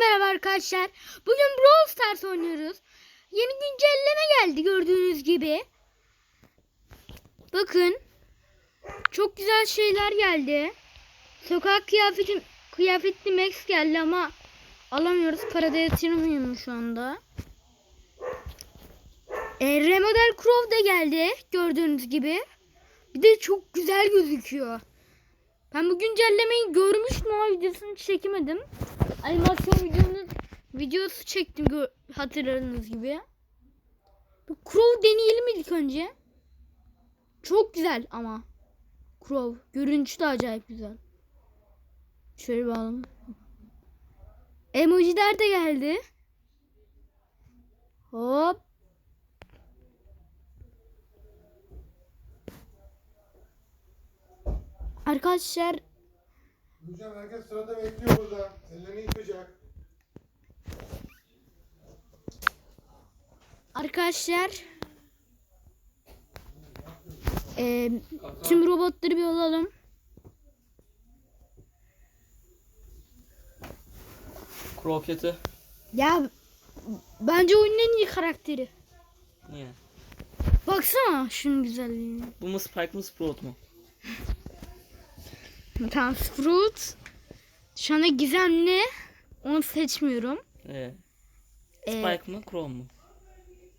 merhaba arkadaşlar. Bugün Brawl Stars oynuyoruz. Yeni güncelleme geldi gördüğünüz gibi. Bakın. Çok güzel şeyler geldi. Sokak kıyafeti, kıyafetli Max geldi ama alamıyoruz. Parada yatırmıyorum şu anda. E, Remodel Crow da geldi gördüğünüz gibi. Bir de çok güzel gözüküyor. Ben bu güncellemeyi görmüştüm ama videosunu çekemedim. Animasyon videonun videosu çektim hatırladığınız gibi. Bu Crow deneyelim ilk önce. Çok güzel ama. Crow. Görüntüsü de acayip güzel. Şöyle bakalım. Emojiler de geldi. Hop. Arkadaşlar Hocam herkes sırada bekliyor burada. Ellerini yıkayacak. Arkadaşlar eee, tüm robotları bir alalım. Kroketi. Ya bence oyunun en iyi karakteri. Niye? Baksana şunun güzelliğine. Bu mu Spike mı Sprout mu? Tamam Fruit. Şu anda gizemli. Onu seçmiyorum. Ee, Ee, Spike mı Crow mu?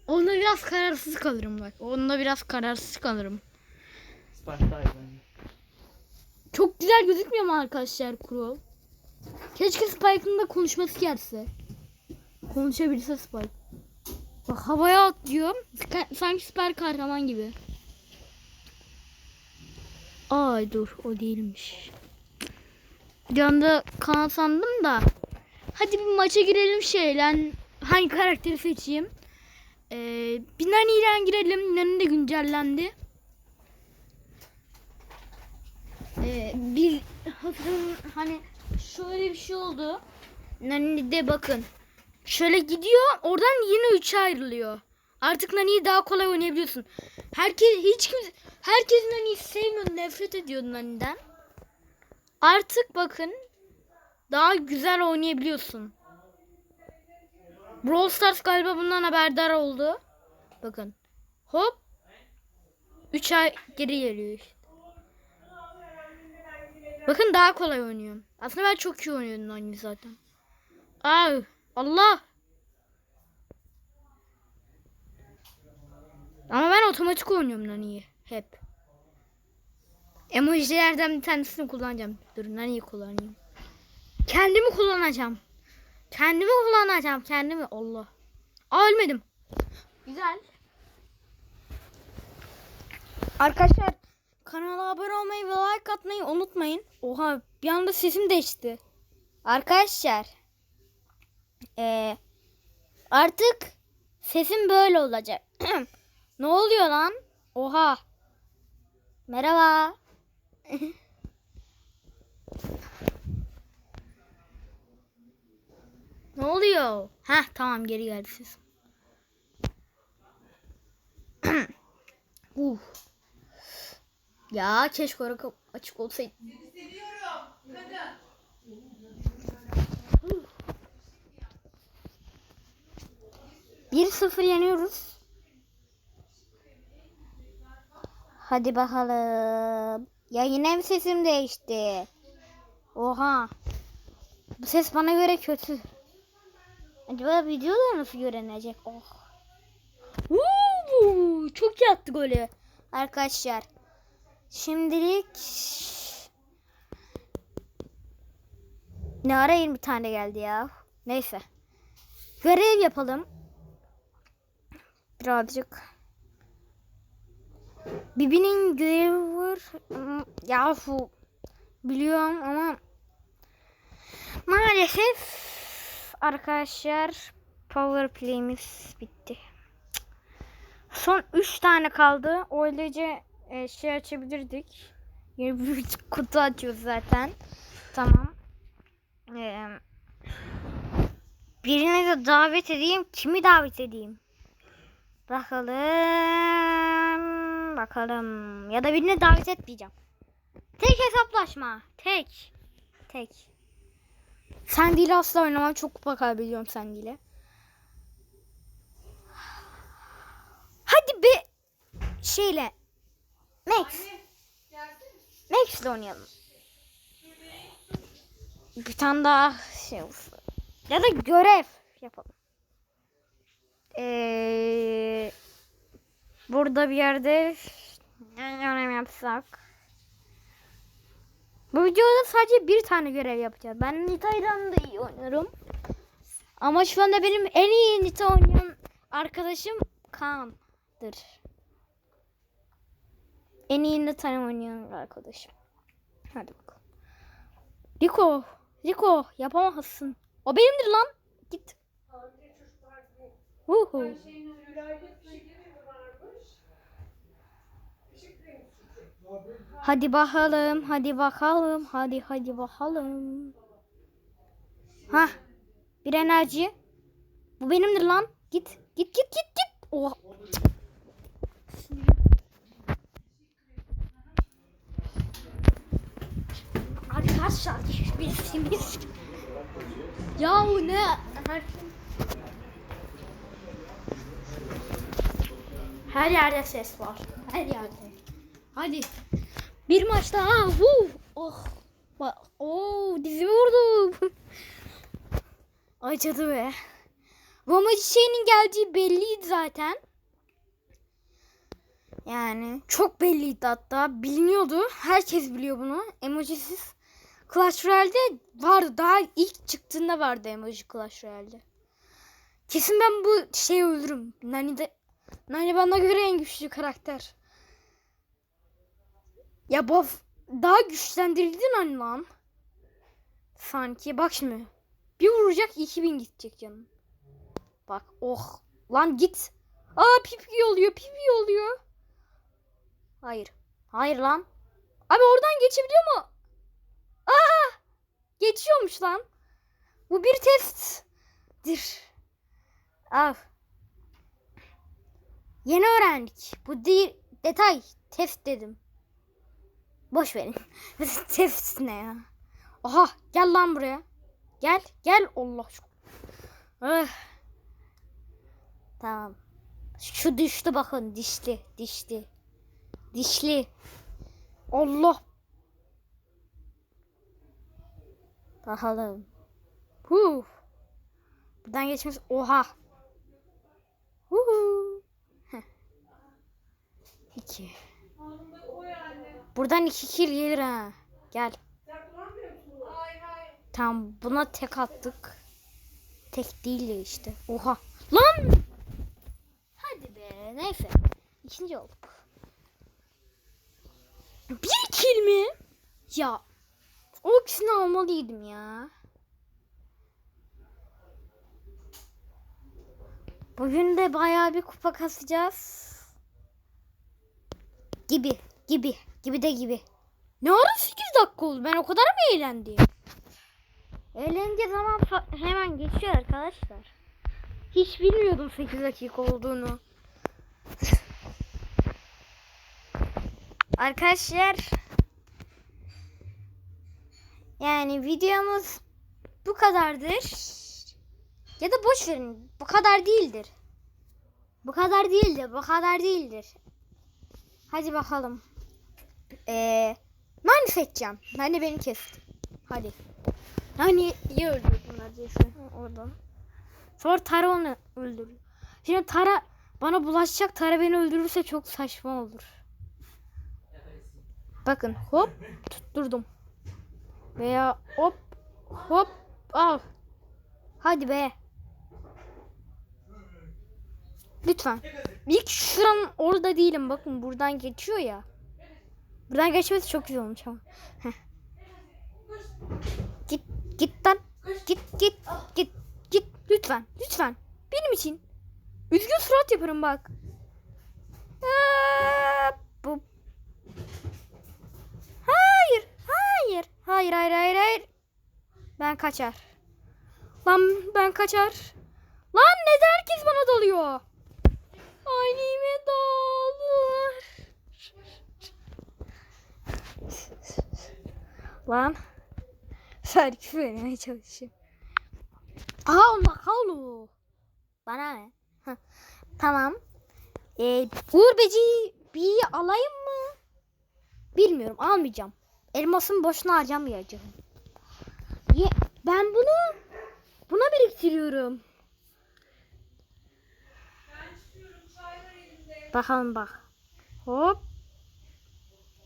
onda biraz kararsız kalırım bak. Onda biraz kararsız kalırım. Spike daha iyi bence. Çok güzel gözükmüyor mu arkadaşlar Crow? Keşke Spike'ın da konuşması gelse. Konuşabilse Spike. Bak havaya atlıyor. Sanki süper kahraman gibi. Ay dur o değilmiş. Bir anda kanal sandım da. Hadi bir maça girelim şeyle. Hangi karakteri seçeyim? Ee, bir Nani'yle girelim. Nani de güncellendi. Ee, bir hani şöyle bir şey oldu. Nani de bakın. Şöyle gidiyor oradan yine üçe ayrılıyor. Artık Nani'yi daha kolay oynayabiliyorsun. Herkes hiç kimse herkes Nani'yi sevmiyor, nefret ediyor Nani'den. Artık bakın daha güzel oynayabiliyorsun. Brawl Stars galiba bundan haberdar oldu. Bakın. Hop. 3 ay geri geliyor işte. Bakın daha kolay oynuyorum. Aslında ben çok iyi oynuyordum Nani zaten. Ay Allah. Ama ben otomatik oynuyorum Nani'yi hep. Emojilerden bir tanesini kullanacağım. Dur Nani'yi kullanayım. Kendimi kullanacağım. Kendimi kullanacağım. Kendimi. Allah. Aa ölmedim. Güzel. Arkadaşlar kanala abone olmayı ve like atmayı unutmayın. Oha bir anda sesim değişti. Arkadaşlar eee, artık sesim böyle olacak. ne oluyor lan? Oha. Merhaba. ne oluyor? Heh tamam geri geldi sesim. uh. Ya keşke orası açık olsaydı. Bir sıfır yeniyoruz. Hadi bakalım. Ya yine mi sesim değişti? Oha. Bu ses bana göre kötü. Acaba videoda nasıl görünecek? Oh. Uuu, çok iyi attı golü. Arkadaşlar. Şimdilik ne ara 20 tane geldi ya. Neyse. Görev yapalım. Birazcık. Bibi'nin görevi var. Hmm, Ya bu biliyorum ama maalesef arkadaşlar power play'imiz bitti. Son 3 tane kaldı. Öylece e, şey açabilirdik. Yeni bir kutu açıyoruz zaten. Tamam. Ee, birine de davet edeyim. Kimi davet edeyim? Bakalım. Bakalım. Ya da birine davet etmeyeceğim. Tek hesaplaşma. Tek. Tek. Sandy ile asla oynamam. Çok kupa kaybediyorum Sandy ile. Hadi be şeyle Max. Max ile oynayalım. Bir tane daha şey olsun. Ya da görev yapalım. Ee, burada bir yerde görev yapsak. Bu videoda sadece bir tane görev yapacağız. Ben Nita'yla da iyi oynuyorum. Ama şu anda benim en iyi Nita oynayan arkadaşım Kaan'dır. En iyi Nita oynayan arkadaşım. Hadi bakalım. Rico, Rico yapamazsın. O benimdir lan. Git. Uhu. Hadi bakalım, hadi bakalım, hadi hadi bakalım. Ha, bir enerji. Bu benimdir lan. Git, git, git, git, git. Oh. Arkadaşlar biz. Yahu ne? Her yerde ses var. Her yerde. Hadi. Bir maç daha. Woo. Oh. Bak. Oo, dizimi vurdum. Acıdı be. Roma çiçeğinin geldiği belliydi zaten. Yani çok belliydi hatta. Biliniyordu. Herkes biliyor bunu. Emojisiz. Clash Royale'de vardı. Daha ilk çıktığında vardı emoji Clash Royale'de. Kesin ben bu şeyi öldürürüm. Nani de Nani bana göre en güçlü karakter. Ya bu daha güçlendirildin hani lan. Sanki bak şimdi. Bir vuracak 2000 gidecek canım. Bak oh. Lan git. Aa pipi oluyor pipi oluyor. Hayır. Hayır lan. Abi oradan geçebiliyor mu? Aa! Geçiyormuş lan. Bu bir testtir. Al. Yeni öğrendik. Bu değil detay. Test dedim. Boş verin. test ne ya? Aha gel lan buraya. Gel gel Allah şu. Ah. Tamam. Şu düştü bakın dişli dişli. Dişli. Allah. Bakalım. Huh. Buradan geçmiş. Oha. Huhu. İki. Buradan iki kill gelir ha. Gel. Tamam buna tek attık. Tek değil de işte. Oha. Lan. Hadi be. Neyse. İkinci olduk. Bir kill mi? Ya. O ikisini almalıydım ya. Bugün de bayağı bir kupa kasacağız. Gibi, gibi, gibi de gibi. Ne ara 8 dakika oldu? Ben o kadar mı eğlendim? Eğlence zaman hemen geçiyor arkadaşlar. Hiç bilmiyordum 8 dakika olduğunu. arkadaşlar yani videomuz bu kadardır. Ya da boş verin. Bu kadar değildir. Bu kadar değildir. Bu kadar değildir. Hadi bakalım. Ee, Nani seçeceğim. Nani beni kesti. Hadi. Nani iyi öldürdüm neredeyse. Orada. Sonra Tara onu öldürdü. Şimdi Tara bana bulaşacak. Tara beni öldürürse çok saçma olur. Bakın hop tutturdum. Veya hop hop al. Hadi be. Lütfen. İlk şuranın orada değilim. Bakın buradan geçiyor ya. Buradan geçmesi çok güzel olmuş ama. Git git lan. Git git git git lütfen lütfen. Benim için. Üzgün surat yaparım bak. Bu. Hayır hayır hayır hayır hayır hayır. Ben kaçar. Lan ben kaçar. Lan neden herkes bana dalıyor? Anneme dalır. Lan. Sadece söylemeye çalışıyorum. Aha onda kalu. Bana ne? Tamam. Ee, Uğur Beci'yi bir alayım mı? Bilmiyorum almayacağım. Elmasımı boşuna harcamayacağım. Ye, ben bunu buna biriktiriyorum. Bakalım bak. Hop.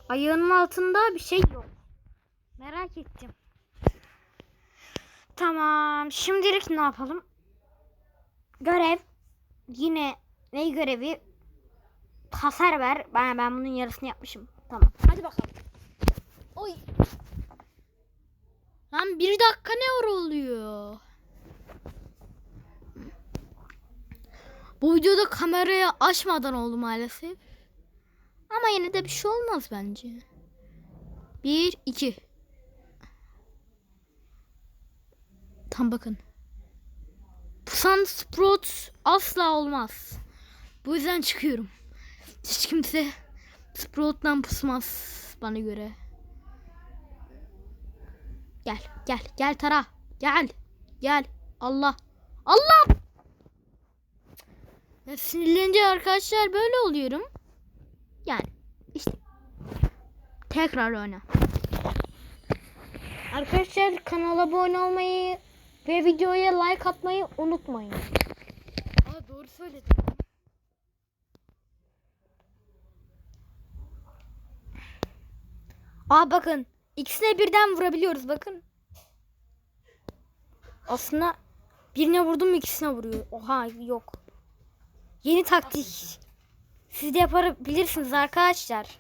Ayağının altında bir şey yok. Merak ettim. Tamam. Şimdilik ne yapalım? Görev. Yine ne görevi? Hasar ver. Ben, ben bunun yarısını yapmışım. Tamam. Hadi bakalım. Oy. Lan bir dakika ne oluyor? Bu videoda kamerayı açmadan oldu maalesef. Ama yine de bir şey olmaz bence. Bir, iki. Tam bakın. Pusan Sprout asla olmaz. Bu yüzden çıkıyorum. Hiç kimse Sprout'tan pusmaz bana göre. Gel, gel, gel Tara. Gel, gel. Allah. Allah! Ya sinirlenince arkadaşlar böyle oluyorum. Yani işte tekrar oyna. Arkadaşlar kanala abone olmayı ve videoya like atmayı unutmayın. Aa doğru söyledim. Aa bakın ikisine birden vurabiliyoruz bakın. Aslında birine vurdum ikisine vuruyor. Oha yok. Yeni taktik. Siz de yapabilirsiniz arkadaşlar.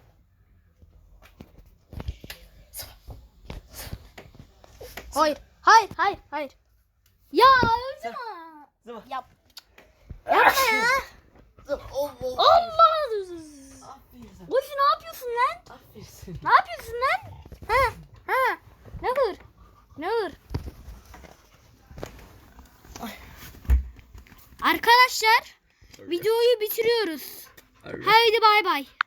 Hayır, hayır, hayır, hayır. Ya öldüm ha. Yap. Yapma ya. Allah. Boş ne yapıyorsun lan? Aferin. Ne yapıyorsun lan? Ha, ha. Ne hır? Ne hır? Arkadaşlar videoyu bitiriyoruz. Haydi bay bay.